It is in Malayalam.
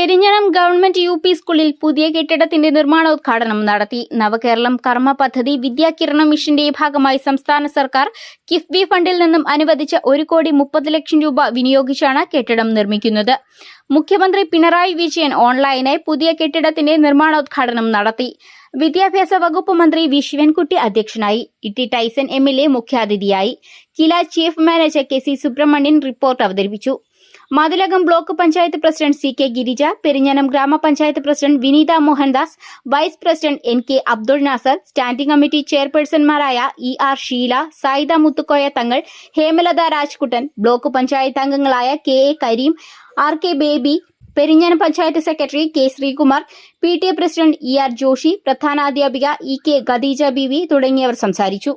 പെരിഞ്ഞണം ഗവൺമെന്റ് യു പി സ്കൂളിൽ പുതിയ കെട്ടിടത്തിന്റെ നിർമ്മാണോദ്ഘാടനം നടത്തി. നവകേരളം കർമ്മ പദ്ധതി വിദ്യാകിരണ മിഷന്റെ ഭാഗമായി സംസ്ഥാന സർക്കാർ കിഫ്ബി ഫണ്ടിൽ നിന്നും അനുവദിച്ച ഒരു കോടി മുപ്പത് ലക്ഷം രൂപ വിനിയോഗിച്ചാണ് കെട്ടിടം നിർമ്മിക്കുന്നത്. മുഖ്യമന്ത്രി പിണറായി വിജയൻ ഓൺലൈനായി പുതിയ കെട്ടിടത്തിന്റെ നിർമ്മാണോദ്ഘാടനം നടത്തി. വിദ്യാഭ്യാസ വകുപ്പ് മന്ത്രി വി ശിവൻകുട്ടി അധ്യക്ഷനായി. Itty Tyson M L A മുഖ്യാതിഥിയായി. KILA chief manager K C Subramanian report അവതരിപ്പിച്ചു. Mathilakam block panchayat president C K Girija Perinjanam ഗ്രാമപഞ്ചായത്ത് president Vineetha Mohandas vice president N K Abdul Nasar standing committee ചെയർപേഴ്സൺമാരായ E R Sheela Sayida Muthukoya Thangal Hemalatha Rajkuttan block panchayat അംഗങ്ങളായ K A Kareem R K Baby Perinjanam panchayat secretary K Sreekumar P T A president E R Joshi പ്രധാനാധ്യാപിക E K Khadija Beevi തുടങ്ങിയവർ സംസാരിച്ചു.